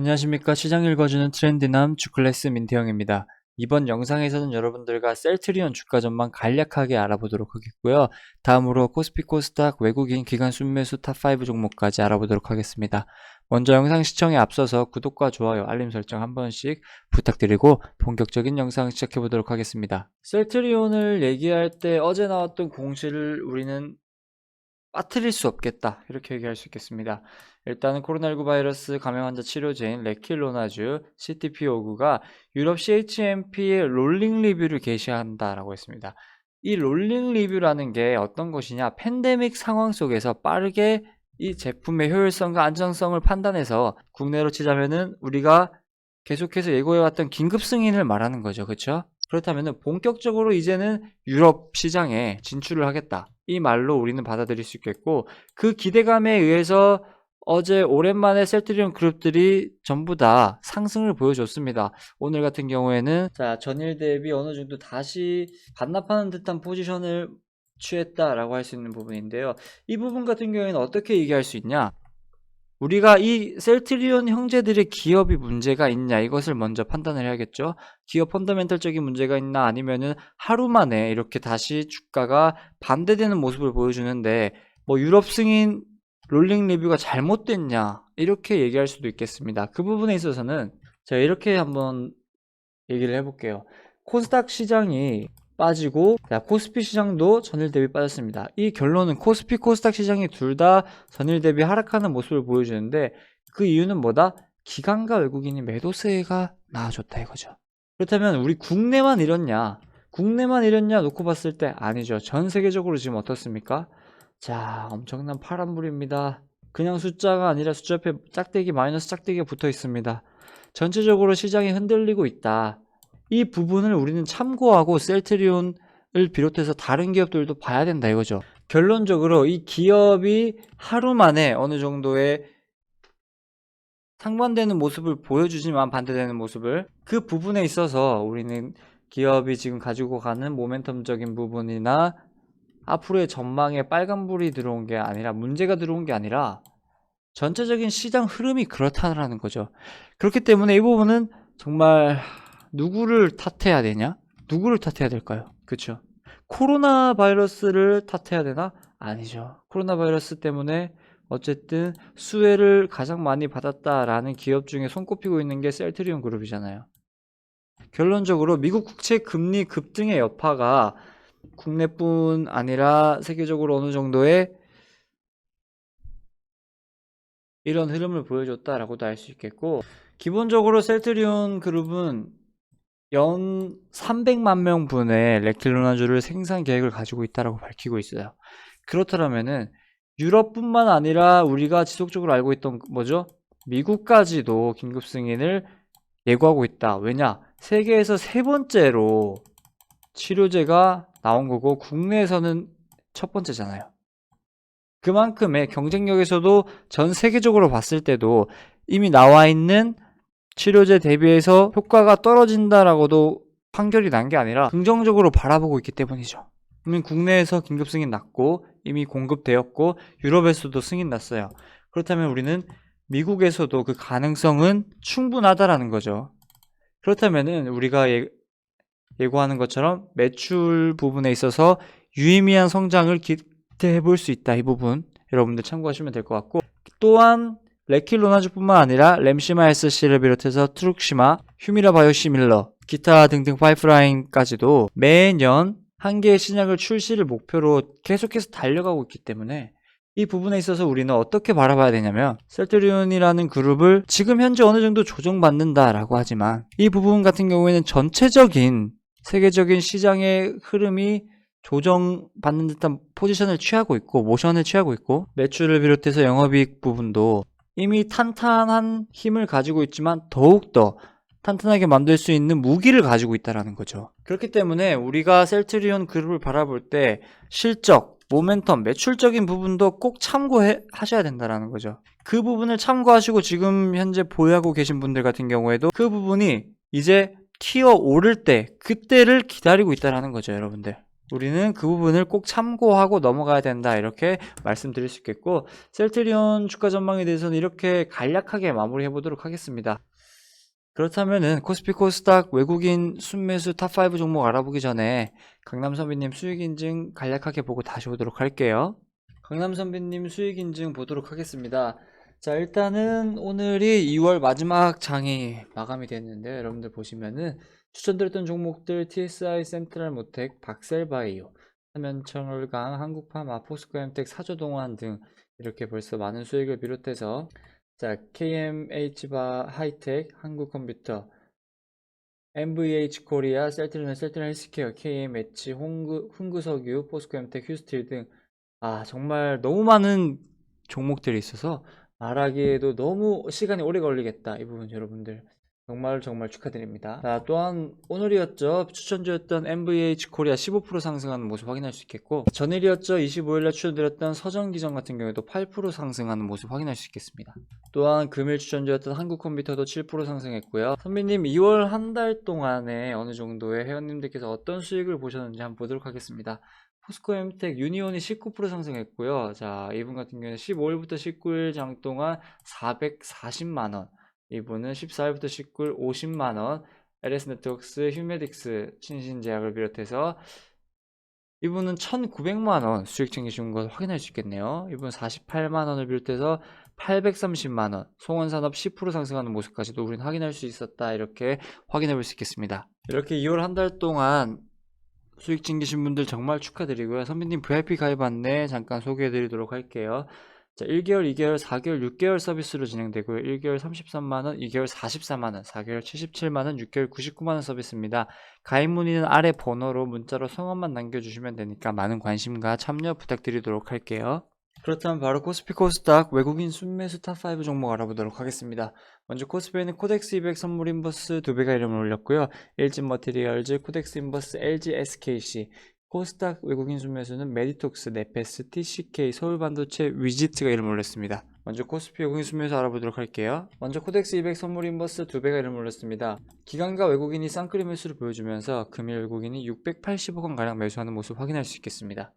안녕하십니까 시장 읽어주는 트렌드남 주클래스 민태형입니다. 이번 영상에서는 여러분들과 셀트리온 주가 전망 간략하게 알아보도록 하겠고요. 다음으로 코스피 코스닥 외국인 기관 순매수 탑5 종목까지 알아보도록 하겠습니다. 먼저 영상 시청에 앞서서 구독과 좋아요, 알림 설정 한 번씩 부탁드리고 본격적인 영상 시작해 보도록 하겠습니다. 셀트리온을 얘기할 때 어제 나왔던 공시를 우리는 빠뜨릴 수 없겠다 이렇게 얘기할 수 있겠습니다. 일단은 코로나19 바이러스 감염 환자 치료제인 레킬로나주 CTP59가 유럽 CHMP의 롤링 리뷰를 게시한다라고 했습니다. 이 롤링 리뷰라는 게 어떤 것이냐? 팬데믹 상황 속에서 빠르게 이 제품의 효율성과 안정성을 판단해서 국내로 치자면은 우리가 계속해서 예고해왔던 긴급 승인을 말하는 거죠. 그렇죠? 그렇다면은 본격적으로 이제는 유럽 시장에 진출을 하겠다. 이 말로 우리는 받아들일 수 있겠고 그 기대감에 의해서 어제 오랜만에 셀트리온 그룹들이 전부 다 상승을 보여줬습니다. 오늘 같은 경우에는 자 전일 대비 어느 정도 다시 반납하는 듯한 포지션을 취했다라고 할 수 있는 부분인데요. 이 부분 같은 경우에는 어떻게 얘기할 수 있냐? 우리가 이 셀트리온 형제들의 기업이 문제가 있냐 이것을 먼저 판단을 해야겠죠. 기업 펀더멘털적인 문제가 있나 아니면은 하루 만에 이렇게 다시 주가가 반대되는 모습을 보여주는데 뭐 유럽 승인 롤링 리뷰가 잘못됐냐 이렇게 얘기할 수도 있겠습니다. 그 부분에 있어서는 제가 이렇게 한번 얘기를 해볼게요. 코스닥 시장이 빠지고 자, 코스피 시장도 전일 대비 빠졌습니다. 이 결론은 코스피 코스닥 시장이 둘 다 전일 대비 하락하는 모습을 보여주는데 그 이유는 뭐다? 기관과 외국인이 매도세가 나아졌다 이거죠. 그렇다면 우리 국내만 이렇냐? 국내만 이렇냐 놓고 봤을 때 아니죠. 전 세계적으로 지금 어떻습니까? 자, 엄청난 파란불입니다. 그냥 숫자가 아니라 숫자 옆에 짝대기 마이너스 짝대기가 붙어 있습니다. 전체적으로 시장이 흔들리고 있다. 이 부분을 우리는 참고하고 셀트리온을 비롯해서 다른 기업들도 봐야 된다 이거죠. 결론적으로 이 기업이 하루 만에 어느 정도의 상반되는 모습을 보여주지만 반대되는 모습을 그 부분에 있어서 우리는 기업이 지금 가지고 가는 모멘텀적인 부분이나 앞으로의 전망에 빨간불이 들어온 게 아니라 문제가 들어온 게 아니라 전체적인 시장 흐름이 그렇다는 거죠. 그렇기 때문에 이 부분은 정말 누구를 탓해야 되냐? 누구를 탓해야 될까요? 그쵸? 코로나 바이러스를 탓해야 되나? 아니죠. 코로나 바이러스 때문에 어쨌든 수혜를 가장 많이 받았다라는 기업 중에 손꼽히고 있는 게 셀트리온 그룹이잖아요. 결론적으로 미국 국채 금리 급등의 여파가 국내뿐 아니라 세계적으로 어느 정도의 이런 흐름을 보여줬다라고도 할수 있겠고 기본적으로 셀트리온 그룹은 연 300만 명 분의 레킬로나주를 생산 계획을 가지고 있다라고 밝히고 있어요. 그렇다면은 유럽뿐만 아니라 우리가 지속적으로 알고 있던 뭐죠? 미국까지도 긴급 승인을 예고하고 있다. 왜냐? 세계에서 세 번째로 치료제가 나온 거고 국내에서는 첫 번째잖아요. 그만큼의 경쟁력에서도 전 세계적으로 봤을 때도 이미 나와 있는 치료제 대비해서 효과가 떨어진다라고도 판결이 난 게 아니라 긍정적으로 바라보고 있기 때문이죠. 이미 국내에서 긴급 승인 났고 이미 공급되었고 유럽에서도 승인 났어요. 그렇다면 우리는 미국에서도 그 가능성은 충분하다라는 거죠. 그렇다면은 우리가 예, 예고하는 것처럼 매출 부분에 있어서 유의미한 성장을 기대해 볼 수 있다. 이 부분 여러분들 참고하시면 될 것 같고 또한 레킬로나주뿐만 아니라 램시마 SC를 비롯해서 트룩시마, 휴미라 바이오시밀러, 기타 등등 파이프라인까지도 매년 한 개의 신약을 출시를 목표로 계속해서 달려가고 있기 때문에 이 부분에 있어서 우리는 어떻게 바라봐야 되냐면 셀트리온이라는 그룹을 지금 현재 어느 정도 조정받는다라고 하지만 이 부분 같은 경우에는 전체적인 세계적인 시장의 흐름이 조정받는 듯한 포지션을 취하고 있고 모션을 취하고 있고 매출을 비롯해서 영업이익 부분도 이미 탄탄한 힘을 가지고 있지만 더욱더 탄탄하게 만들 수 있는 무기를 가지고 있다라는 거죠. 그렇기 때문에 우리가 셀트리온 그룹을 바라볼 때 실적, 모멘텀, 매출적인 부분도 꼭 참고하셔야 된다라는 거죠. 그 부분을 참고하시고 지금 현재 보유하고 계신 분들 같은 경우에도 그 부분이 이제 튀어 오를 때 그때를 기다리고 있다라는 거죠, 여러분들. 우리는 그 부분을 꼭 참고하고 넘어가야 된다 이렇게 말씀드릴 수 있겠고 셀트리온 주가 전망에 대해서는 이렇게 간략하게 마무리해 보도록 하겠습니다. 그렇다면은 코스피 코스닥 외국인 순매수 탑5 종목 알아보기 전에 강남 선배님 수익 인증 간략하게 보고 다시 오도록 할게요. 강남 선배님 수익 인증 보도록 하겠습니다. 자, 일단은 오늘이 2월 마지막 장이 마감이 됐는데 여러분들 보시면은 추천드렸던 종목들 TSI, 센트럴 모텍, 박셀바이오, 삼연철강, 한국파마, 포스코엠텍, 사조동환 등 이렇게 벌써 많은 수익을 비롯해서 자, KMH바 하이텍, 한국컴퓨터, MVH 코리아, 셀트리온, 셀트리온 헬스케어, KMH, 홍구, 흥구석유, 포스코엠텍, 휴스틸 등. 아, 정말 너무 많은 종목들이 있어서 말하기에도 너무 시간이 오래 걸리겠다. 이 부분 여러분들 정말 정말 축하드립니다. 자, 또한 오늘이었죠. 추천주였던 MVH 코리아 15% 상승하는 모습 확인할 수 있겠고 전일이었죠. 25일날 추천드렸던 서정기전 같은 경우에도 8% 상승하는 모습 확인할 수 있겠습니다. 또한 금일 추천주였던 한국컴퓨터도 7% 상승했고요. 선배님 2월 한 달 동안에 어느 정도의 회원님들께서 어떤 수익을 보셨는지 한번 보도록 하겠습니다. 포스코 엠텍 유니온이 19% 상승했고요. 자, 이분 같은 경우는 15일부터 19일 장 동안 440만 원. 이분은 14일부터 19일 50만 원. LS 네트워크스, 휴메딕스, 친신제약을 비롯해서 이분은 1,900만 원 수익 챙기신 걸 확인할 수 있겠네요. 이분 48만 원을 비롯해서 830만 원, 송원산업 10% 상승하는 모습까지도 우리는 확인할 수 있었다. 이렇게 확인해 볼 수 있겠습니다. 이렇게 2월 한 달 동안 수익 챙기신 분들 정말 축하드리고요. 선배님 VIP 가입 안내 잠깐 소개해 드리도록 할게요. 자, 1개월, 2개월, 4개월, 6개월 서비스로 진행되고요. 1개월 33만원, 2개월 44만원, 4개월 77만원, 6개월 99만원 서비스입니다. 가입 문의는 아래 번호로 문자로 성함만 남겨주시면 되니까 많은 관심과 참여 부탁드리도록 할게요. 그렇다면 바로 코스피 코스닥 외국인 순매수 탑5 종목 알아보도록 하겠습니다. 먼저 코스피에는 코덱스 200 선물 인버스 두 배가 이름을 올렸고요. 일진 머티리얼즈, 코덱스 인버스, LG SKC, 코스닥 외국인 순매수는 메디톡스, 네페스, TCK, 서울반도체, 위지트가 이름을 올렸습니다. 먼저 코스피 외국인 순매수 알아보도록 할게요. 먼저 코덱스 200 선물 인버스 두 배가 이름을 올렸습니다. 기관과 외국인이 쌍끌이 매수를 보여주면서 금일 외국인이 680억 원 가량 매수하는 모습 확인할 수 있겠습니다.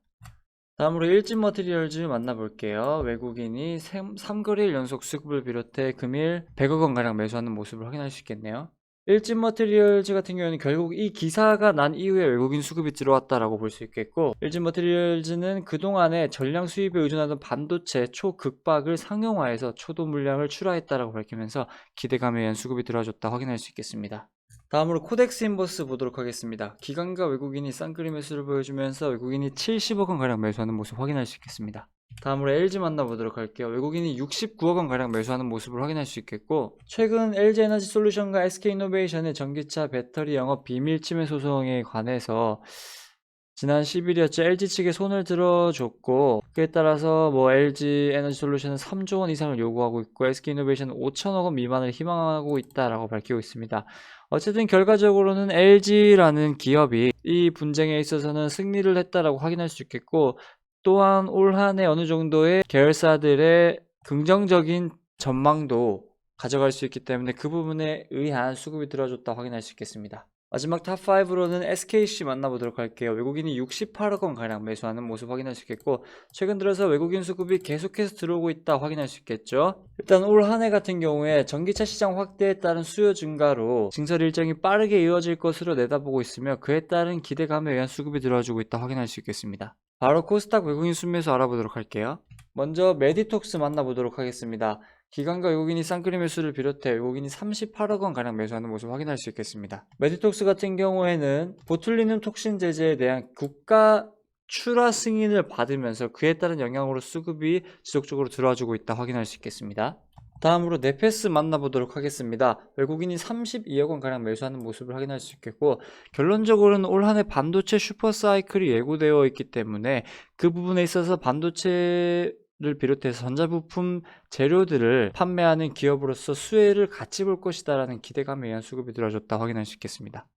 다음으로 일진 머티리얼즈 만나볼게요. 외국인이 3거래일 연속 수급을 비롯해 금일 100억 원가량 매수하는 모습을 확인할 수 있겠네요. 일진 머티리얼즈 같은 경우에는 결국 이 기사가 난 이후에 외국인 수급이 들어왔다라고 볼 수 있겠고 일진 머티리얼즈는 그동안에 전량 수입에 의존하던 반도체 초극박을 상용화해서 초도 물량을 출하했다라고 밝히면서 기대감에 의한 수급이 들어와줬다 확인할 수 있겠습니다. 다음으로 코덱스 인버스 보도록 하겠습니다. 기관과 외국인이 쌍끌이 매수를 보여주면서 외국인이 70억 원 가량 매수하는 모습 확인할 수 있겠습니다. 다음으로 LG 만나보도록 할게요. 외국인이 69억 원 가량 매수하는 모습을 확인할 수 있겠고 최근 LG 에너지 솔루션과 SK이노베이션의 전기차 배터리 영업 비밀 침해 소송에 관해서 지난 10일이었죠. LG 측에 손을 들어줬고 그에 따라서 뭐 LG 에너지 솔루션은 3조 원 이상을 요구하고 있고 SK이노베이션은 5천억 원 미만을 희망하고 있다라고 밝히고 있습니다. 어쨌든 결과적으로는 LG라는 기업이 이 분쟁에 있어서는 승리를 했다라고 확인할 수 있겠고 또한 올 한 해 어느 정도의 계열사들의 긍정적인 전망도 가져갈 수 있기 때문에 그 부분에 의한 수급이 들어줬다 확인할 수 있겠습니다. 마지막 탑5로는 SKC 만나보도록 할게요. 외국인이 68억 원 가량 매수하는 모습 확인할 수 있겠고 최근 들어서 외국인 수급이 계속해서 들어오고 있다 확인할 수 있겠죠. 일단 올 한 해 같은 경우에 전기차 시장 확대에 따른 수요 증가로 증설 일정이 빠르게 이어질 것으로 내다보고 있으며 그에 따른 기대감에 의한 수급이 들어와주고 있다 확인할 수 있겠습니다. 바로 코스닥 외국인 순매수 알아보도록 할게요. 먼저 메디톡스 만나보도록 하겠습니다. 기관과 외국인이 쌍끌이 매수를 비롯해 외국인이 38억 원 가량 매수하는 모습 확인할 수 있겠습니다. 메디톡스 같은 경우에는 보툴리눔 톡신 제재에 대한 국가 출하 승인을 받으면서 그에 따른 영향으로 수급이 지속적으로 들어와주고 있다 확인할 수 있겠습니다. 다음으로 네페스 만나보도록 하겠습니다. 외국인이 32억 원 가량 매수하는 모습을 확인할 수 있겠고 결론적으로는 올 한 해 반도체 슈퍼 사이클이 예고되어 있기 때문에 그 부분에 있어서 반도체 를 비롯해서 전자부품 재료들을 판매하는 기업으로서 수혜를 같이 볼 것이다라는 기대감에 의한 수급이 들어줬다 확인할 수 있겠습니다.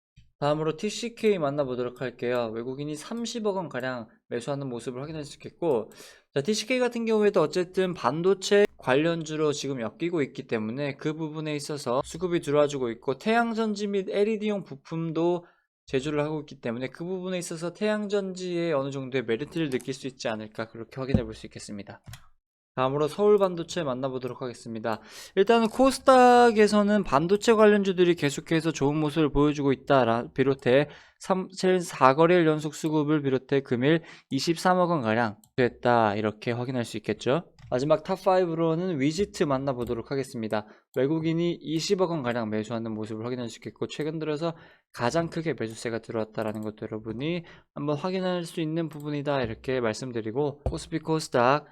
다음으로 TCK 만나보도록 할게요. 외국인이 30억 원 가량 매수하는 모습을 확인할 수 있겠고, 자, TCK 같은 경우에도 어쨌든 반도체 관련주로 지금 엮이고 있기 때문에 그 부분에 있어서 수급이 들어와주고 있고 태양전지 및 LED용 부품도 제조를 하고 있기 때문에 그 부분에 있어서 태양전지에 어느 정도의 메리트를 느낄 수 있지 않을까 그렇게 확인해 볼 수 있겠습니다. 다음으로 서울 반도체 만나보도록 하겠습니다. 일단은 코스닥에서는 반도체 관련주들이 계속해서 좋은 모습을 보여주고 있다. 비롯해 3, 4거래일 연속 수급을 비롯해 금일 23억 원 가량 됐다. 이렇게 확인할 수 있겠죠. 마지막 탑5로는 위지트 만나보도록 하겠습니다. 외국인이 20억 원 가량 매수하는 모습을 확인할 수 있겠고 최근 들어서 가장 크게 매수세가 들어왔다라는 것도 여러분이 한번 확인할 수 있는 부분이다 이렇게 말씀드리고 코스피 코스닥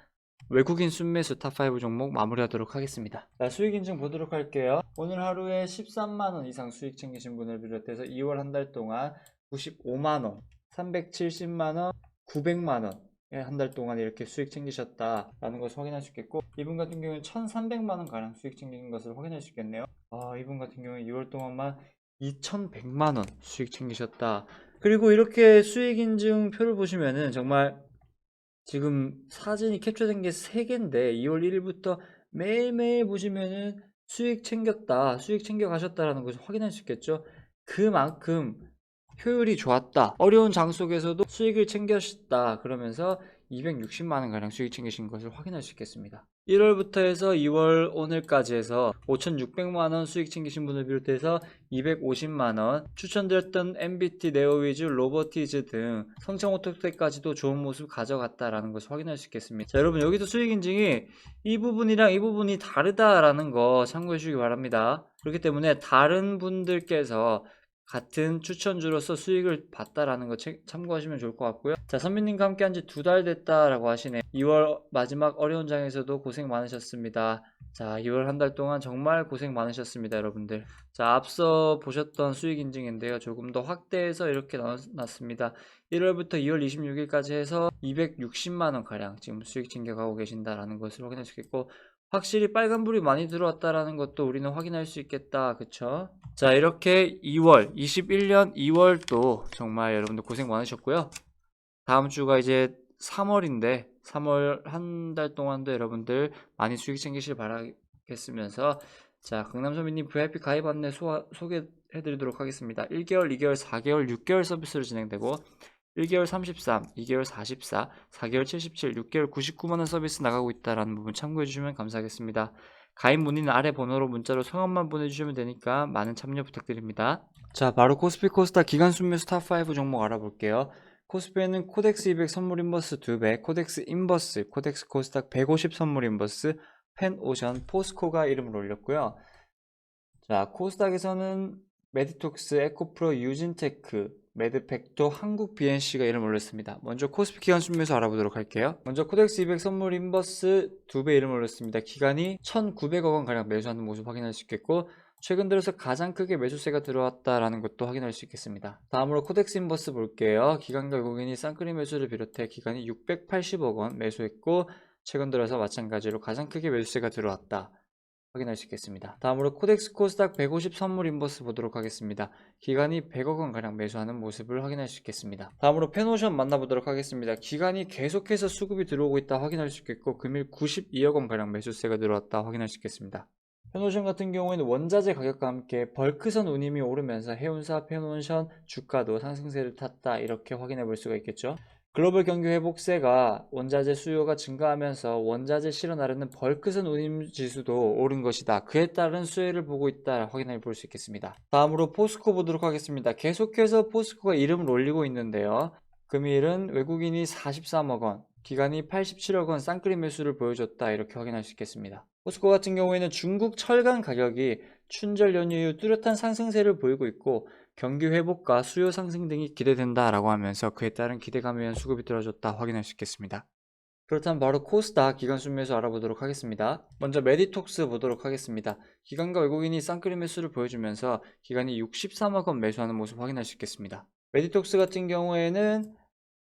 외국인 순매수 탑5 종목 마무리하도록 하겠습니다. 자, 수익 인증 보도록 할게요. 오늘 하루에 13만원 이상 수익 챙기신 분을 비롯해서 2월 한 달 동안 95만원, 370만원, 900만원 한 달 동안 이렇게 수익 챙기셨다라는 것을 확인할 수 있겠고 이분 같은 경우는 1,300만원 가량 수익 챙긴 것을 확인할 수 있겠네요. 아, 이분 같은 경우는 2월 동안만 2,100만원 수익 챙기셨다. 그리고 이렇게 수익 인증 표를 보시면은 정말 지금 사진이 캡처된 게 3개인데 2월 1일부터 매일매일 보시면은 수익 챙겼다, 수익 챙겨 가셨다라는 것을 확인할 수 있겠죠. 그만큼 효율이 좋았다. 어려운 장 속에서도 수익을 챙겼다. 그러면서 260만 원 가량 수익 챙기신 것을 확인할 수 있겠습니다. 1월부터 해서 2월 오늘까지 해서 5,600만 원 수익 챙기신 분을 비롯해서 250만 원 추천드렸던 MBT, 네오위즈, 로버티즈 등 성창오토텍까지도 좋은 모습 가져갔다라는 것을 확인할 수 있겠습니다. 자, 여러분 여기서 수익 인증이 이 부분이랑 이 부분이 다르다라는 거 참고해 주시기 바랍니다. 그렇기 때문에 다른 분들께서 같은 추천주로서 수익을 봤다라는 거 체- 참고하시면 좋을 것 같고요. 자, 선배님과 함께 한 지 두 달 됐다라고 하시네. 2월 마지막 어려운 장에서도 고생 많으셨습니다. 자, 2월 한 달 동안 정말 고생 많으셨습니다, 여러분들. 자, 앞서 보셨던 수익 인증인데요. 조금 더 확대해서 이렇게 나눴습니다. 1월부터 2월 26일까지 해서 260만원 가량 지금 수익 챙겨가고 계신다라는 것을 확인할 수 있겠고, 확실히 빨간불이 많이 들어왔다라는 것도 우리는 확인할 수 있겠다. 그쵸? 자, 이렇게 2월, 21년 2월도 정말 여러분들 고생 많으셨고요. 다음 주가 이제 3월인데, 3월 한 달 동안도 여러분들 많이 수익 챙기실 바라겠으면서, 자, 강남소민님 VIP 가입 안내 소개해드리도록 하겠습니다. 1개월, 2개월, 4개월, 6개월 서비스로 진행되고, 1개월 33, 2개월 44, 4개월 77, 6개월 99만원 서비스 나가고 있다라는 부분 참고해 주시면 감사하겠습니다. 가입 문의는 아래 번호로 문자로 성함만 보내주시면 되니까 많은 참여 부탁드립니다. 자, 바로 코스피 코스닥 기간 순매수 탑5 종목 알아볼게요. 코스피에는 코덱스 200 선물 인버스 2배, 코덱스 인버스, 코덱스 코스닥 150 선물 인버스, 펜오션, 포스코가 이름을 올렸고요. 자, 코스닥에서는 메디톡스, 에코프로, 유진테크, 매드팩도 한국 BNC가 이름을 올렸습니다. 먼저 코스피 기간 순매수 알아보도록 할게요. 먼저 코덱스 200 선물 인버스 2배 이름을 올렸습니다. 기간이 1,900억 원 가량 매수하는 모습 확인할 수 있겠고 최근 들어서 가장 크게 매수세가 들어왔다라는 것도 확인할 수 있겠습니다. 다음으로 코덱스 인버스 볼게요. 기간과 외국인이 쌍끌이 매수를 비롯해 기간이 680억 원 매수했고 최근 들어서 마찬가지로 가장 크게 매수세가 들어왔다. 확인할 수 있겠습니다. 다음으로 코덱스 코스닥 150 선물 인버스 보도록 하겠습니다. 기간이 100억 원 가량 매수하는 모습을 확인할 수 있겠습니다. 다음으로 페노션 만나보도록 하겠습니다. 기간이 계속해서 수급이 들어오고 있다 확인할 수 있겠고 금일 92억 원 가량 매수세가 들어왔다 확인할 수 있겠습니다. 페노션 같은 경우에는 원자재 가격과 함께 벌크선 운임이 오르면서 해운사 페노션 주가도 상승세를 탔다 이렇게 확인해 볼 수가 있겠죠. 글로벌 경기 회복세가 원자재 수요가 증가하면서 원자재 실어 나르는 벌크선 운임 지수도 오른 것이다. 그에 따른 수혜를 보고 있다 확인해 볼 수 있겠습니다. 다음으로 포스코 보도록 하겠습니다. 계속해서 포스코가 이름을 올리고 있는데요. 금일은 외국인이 43억 원, 기간이 87억 원 쌍끌이 매수를 보여줬다 이렇게 확인할 수 있겠습니다. 포스코 같은 경우에는 중국 철강 가격이 춘절 연휴 이후 뚜렷한 상승세를 보이고 있고 경기 회복과 수요 상승 등이 기대된다라고 하면서 그에 따른 기대감에 의한 수급이 들어줬다 확인할 수 있겠습니다. 그렇다면 바로 코스닥 기간 순매수 알아보도록 하겠습니다. 먼저 메디톡스 보도록 하겠습니다. 기간과 외국인이 쌍끌이 매수를 보여주면서 기간이 63억 원 매수하는 모습 확인할 수 있겠습니다. 메디톡스 같은 경우에는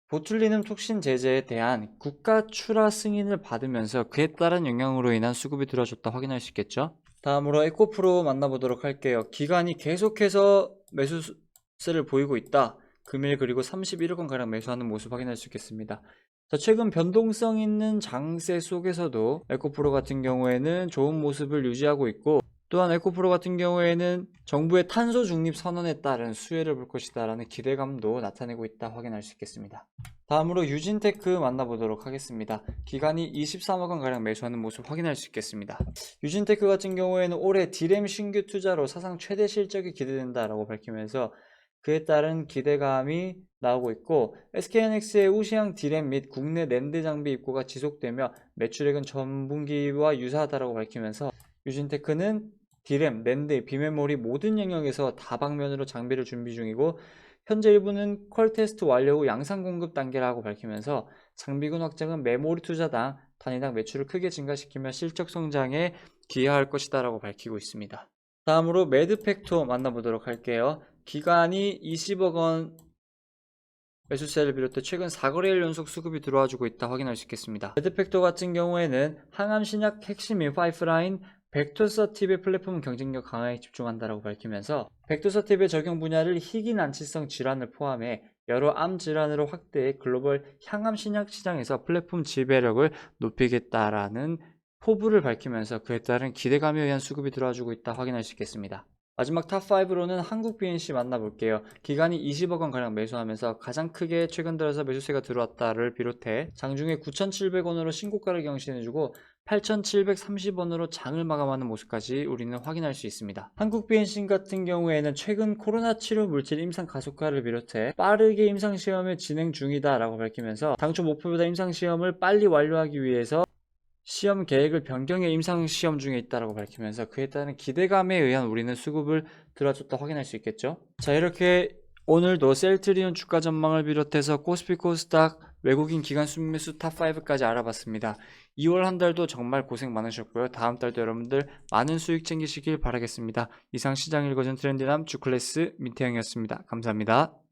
보툴리눔 톡신 제재에 대한 국가 출하 승인을 받으면서 그에 따른 영향으로 인한 수급이 들어줬다 확인할 수 있겠죠. 다음으로 에코프로 만나보도록 할게요. 기간이 계속해서 매수세를 보이고 있다. 금일 그리고 31억 원 가량 매수하는 모습 확인할 수 있겠습니다. 자, 최근 변동성 있는 장세 속에서도 에코프로 같은 경우에는 좋은 모습을 유지하고 있고 또한 에코프로 같은 경우에는 정부의 탄소 중립 선언에 따른 수혜를 볼 것이다라는 기대감도 나타내고 있다 확인할 수 있겠습니다. 다음으로 유진테크 만나보도록 하겠습니다. 기간이 23억 원 가량 매수하는 모습 확인할 수 있겠습니다. 유진테크 같은 경우에는 올해 디램 신규 투자로 사상 최대 실적이 기대된다라고 밝히면서 그에 따른 기대감이 나오고 있고 SKNX의 우시향 디램 및 국내 랜드 장비 입고가 지속되며 매출액은 전분기와 유사하다라고 밝히면서 유진테크는 디램, 랜드, 비메모리 모든 영역에서 다방면으로 장비를 준비 중이고 현재 일부는 퀄 테스트 완료 후 양산 공급 단계라고 밝히면서 장비군 확장은 메모리 투자당 단위당 매출을 크게 증가시키며 실적 성장에 기여할 것이다 라고 밝히고 있습니다. 다음으로 매드팩토 만나보도록 할게요. 기간이 20억 원 매수세를 비롯해 최근 4거래일 연속 수급이 들어와주고 있다 확인할 수 있겠습니다. 매드팩토 같은 경우에는 항암 신약 핵심 인 파이프라인 벡터서팁의 플랫폼 경쟁력 강화에 집중한다라고 밝히면서 벡터서팁의 적용 분야를 희귀 난치성 질환을 포함해 여러 암 질환으로 확대해 글로벌 향암 신약 시장에서 플랫폼 지배력을 높이겠다라는 포부를 밝히면서 그에 따른 기대감에 의한 수급이 들어와주고 있다 확인할 수 있겠습니다. 마지막 탑5로는 한국 BNC 만나볼게요. 기간이 20억 원 가량 매수하면서 가장 크게 최근 들어서 매수세가 들어왔다를 비롯해 장중에 9,700원으로 신고가를 경신해주고 8,730원으로 장을 마감하는 모습까지 우리는 확인할 수 있습니다. 한국 BNC 같은 경우에는 최근 코로나 치료 물질 임상 가속화를 비롯해 빠르게 임상 시험을 진행 중이다 라고 밝히면서 당초 목표보다 임상 시험을 빨리 완료하기 위해서 시험 계획을 변경해 임상 시험 중에 있다라고 밝히면서 그에 따른 기대감에 의한 우리는 수급을 들어줬다 확인할 수 있겠죠. 자 이렇게 오늘도 셀트리온 주가 전망을 비롯해서 코스피 코스닥 외국인 기관 순매수 탑5까지 알아봤습니다. 2월 한 달도 정말 고생 많으셨고요. 다음 달도 여러분들 많은 수익 챙기시길 바라겠습니다. 이상 시장 읽어준 트렌디남 주클래스 민태영이었습니다. 감사합니다.